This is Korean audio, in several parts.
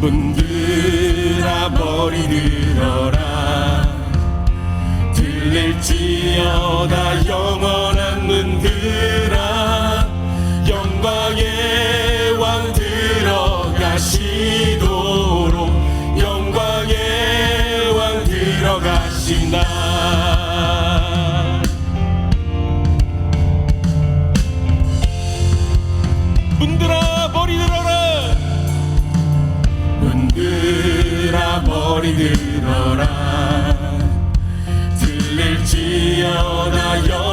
문들아 머리 들어라. 들릴지어다 영원한 문들아. 영광의 왕 들어가시도록. 영광의 왕 들어가신다 문들아 머리 들어라 문들아 머리 들어라. 들릴지어다 영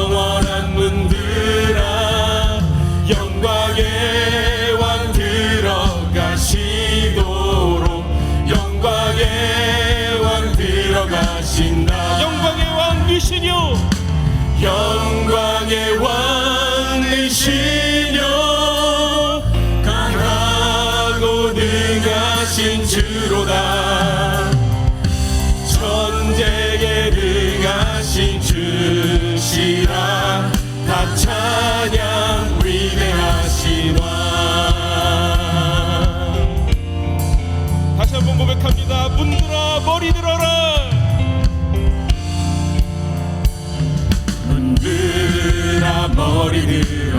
고백합니다. 문들아 머리 들어라. 문들아 머리 들어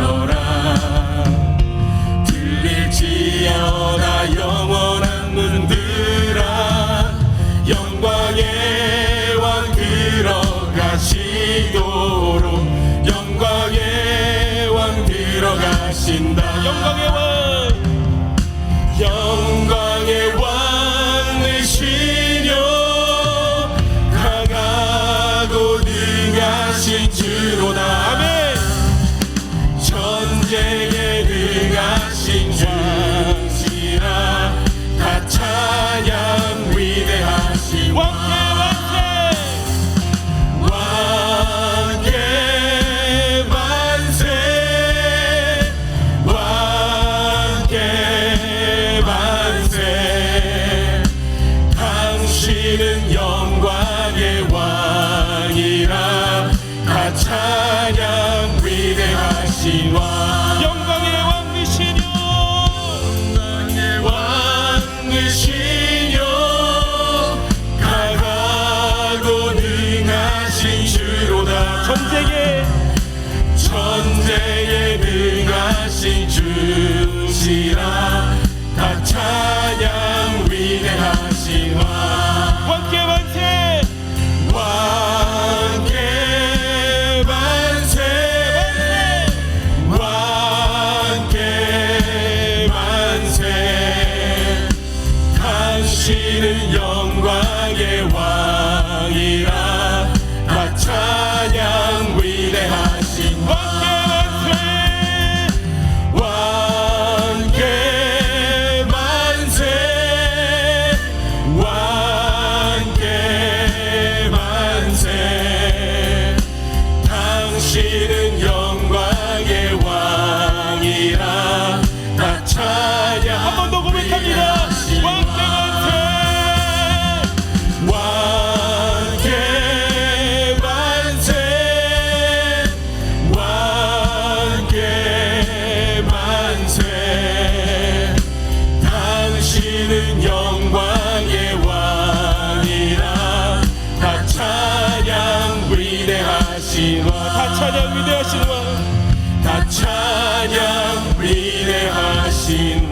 찬양 위대하신 왕. 영광의 왕이시뇨. 영광의 왕이시뇨. 강하고 능하신 주로다. 전쟁에 전쟁에 능하신 주시라 당신은 영광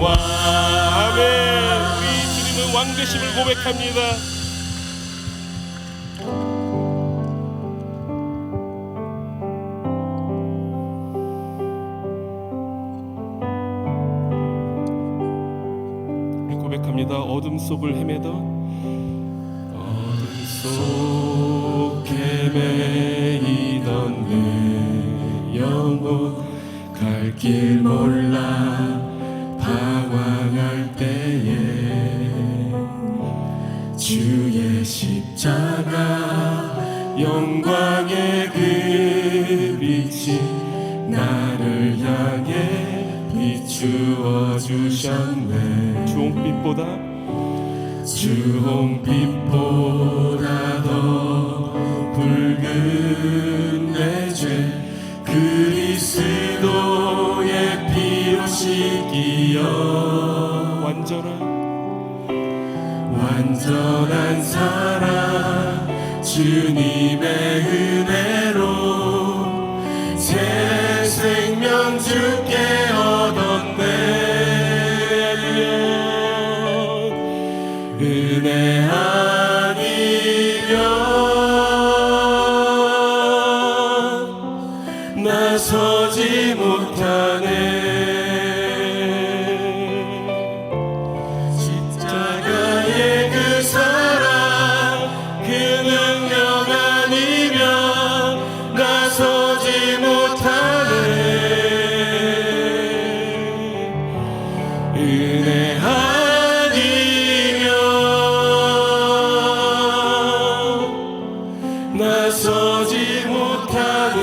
왕 아멘 우리 주님은 왕 되심을 고백합니다 고백합니다. 어둠 속을 헤매던 어둠 속 헤매이던 내 영혼 갈 길 몰라 주의 십자가 영광의 그 빛이 나를 향해 비추어 주셨네. 주홍빛보다 주홍빛보다 더 붉은 내 죄 그리스도의 피로 씻기어 온전한 사랑 주님. 나서지 못하네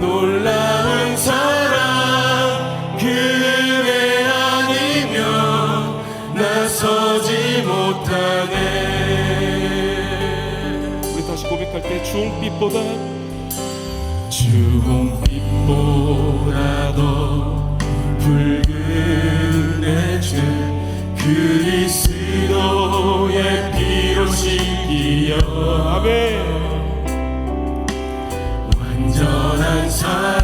놀라운 사랑 그의 아니면 나서지 못하네 우리 다시 고백할 때 주홍빛보다 주홍빛보다 더 붉은 그리스도의 피로 씻기여. 아멘. 완전한 삶